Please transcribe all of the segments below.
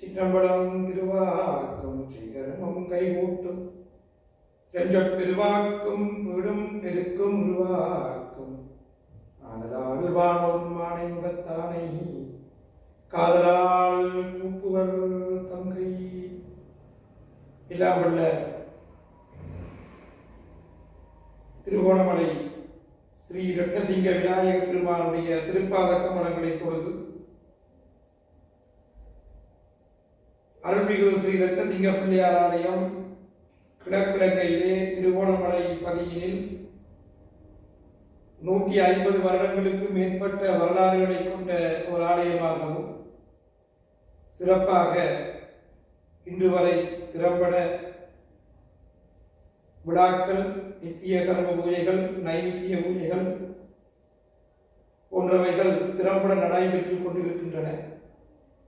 சிற்றம்பலம் திருவாக்கும் ஸ்ரீகரமும் கைகூட்டும். சென்ற பெருவாக்கும் வீடும் பெருக்கும் உருவாக்கும். ஆனதால் வானோரும் மானை முகத்தானை காதலால் கூப்புவர் தங்கை. இல்லாமல்ல திருகோணமலை ஸ்ரீ ரத்னசிங்க விநாயக பெருமானுடைய திருப்பாத கமலங்களை தொழுது அருள்மிகு ஸ்ரீ ரத்த சிங்கப்பிள்ளையார் ஆலயம் கிழக்கிழங்கையிலே திருகோணமலை பதியினில் நூற்றி ஐம்பது வருடங்களுக்கு மேற்பட்ட வரலாறுகளை கொண்ட ஒரு ஆலயமாகவும் சிறப்பாக இன்று வரை திறம்பட விழாக்கள் நித்திய கர்ம பூஜைகள் நைமித்திய பூஜைகள் போன்றவைகள் திறம்பட நடைபெற்றுக் கொண்டிருக்கின்றன.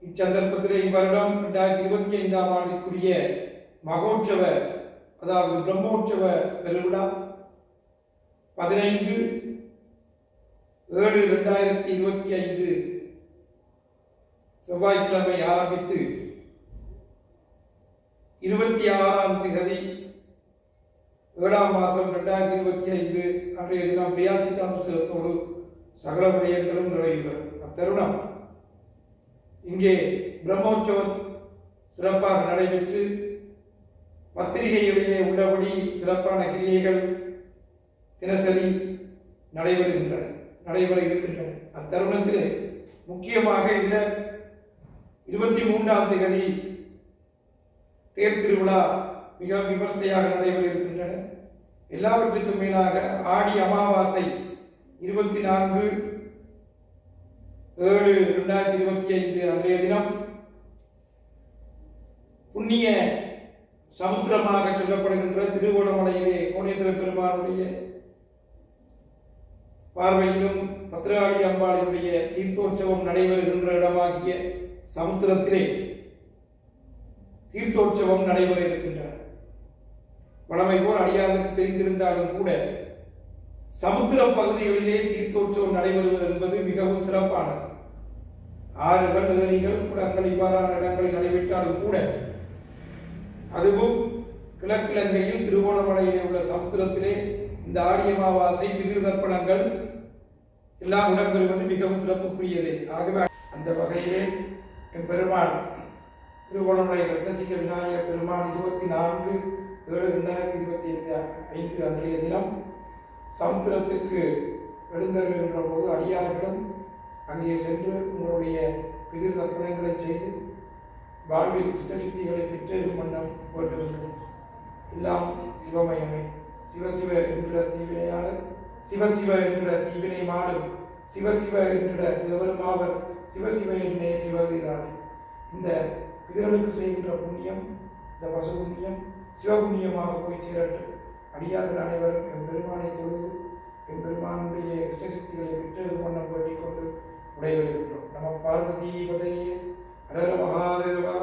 இச்சந்தர்ப்பத்திலே இவ்வருடம் ரெண்டாயிரத்தி இருபத்தி ஐந்தாம் ஆண்டுக்குரிய மகோற்சவ அதாவது பிரம்மோற்சவ பெருவிழா பதினைந்து ஏழு ரெண்டாயிரத்தி இருபத்தி ஐந்து செவ்வாய்க்கிழமை ஆரம்பித்து இருபத்தி ஆறாம் திகதி ஏழாம் மாதம் ரெண்டாயிரத்தி இருபத்தி ஐந்து அன்றைய தினம் பிரியாச்சிதாம்சத்தோடு சகல விடயங்களும் நிறைவு பெறும். அத்தருணம் இங்கே பிரம்மோற்சவம் சிறப்பாக நடைபெற்று பத்திரிகைகளிலே உள்ளபடி சிறப்பான கிரியைகள் தினசரி நடைபெறுகின்றன நடைபெற இருக்கின்றன. அத்தருணத்தில் முக்கியமாக இதில் இருபத்தி மூன்றாம் தேதி தேர் திருவிழா மிக விமர்சையாக நடைபெற இருக்கின்றன. எல்லாவற்றுக்கும் மேலாக ஆடி அமாவாசை இருபத்தி நான்கு ஏழு ரெண்டாயிரத்தி இருபத்தி ஐந்து அன்றைய தினம் புண்ணிய சமுத்திரமாக சொல்லப்படுகின்ற திருவோணமலையிலே கோணேஸ்வர பெருமானுடைய பார்வையிலும் பத்ராளி அம்பாளினுடைய தீர்த்தோற்சவம் நடைபெறுகின்ற இடமாகிய சமுத்திரத்திலே தீர்த்தோற்சவம் நடைபெற இருக்கின்றன. வளமை போல் அடியாருக்கு தெரிந்திருந்தாலும் கூட சமுத்திர பகுதிகளிலே தீர்த்தோற்சவம் நடைபெறுவது என்பது மிகவும் சிறப்பானது. ஆறுகள் ஏரிகள் குளங்கள் இவ்வாறான இடங்களில் நடைபெற்றாலும் கூட அதுவும் கிழக்கிழங்கையில் திருவோணமலையிலே உள்ள சமுத்திரத்திலே இந்த ஆரியமாவாசை அமாவாசை தர்ப்பணங்கள் எல்லாம் இடம்பெறுவது மிகவும் சிறப்புக்குரியது. ஆகவே அந்த வகையிலே என் பெருமாள் திருவோணமலை ரத்னசிங்க விநாயகர் பெருமாள் இருபத்தி நான்கு ஏழு ரெண்டாயிரத்தி இருபத்தி ஐந்து அன்றைய தினம் சமுத்திரத்துக்கு எழுந்தருகின்ற போது அடியார்களும் அங்கே சென்று உங்களுடைய பிதிர் தர்ப்பணங்களை செய்து வாழ்வில் இஷ்டசித்திகளை சித்திகளை வண்ணம் மன்னம் வேண்டுகின்றோம் எல்லாம் சிவமயமே. சிவசிவ என்கிற தீவினையாளர் சிவசிவ என்கிற தீவினை மாடும் சிவசிவ என்கிற தேவருமாவர் சிவசிவ என்னே சிவகிதானே இந்த பிதர்களுக்கு செய்கின்ற புண்ணியம் இந்த பசு புண்ணியம் சிவபுண்ணியமாக போய் சேரட்டும். அடியார்கள் அனைவரும் எம்பெருமானை தொழுது என் பெருமானுடைய இஷ்டசக்திகளை விட்டு வண்ணம் வேண்டிக் கொண்டு விடைபெறுகின்றோம் நம பார்வதி பதையே ஹர மகாதேவா.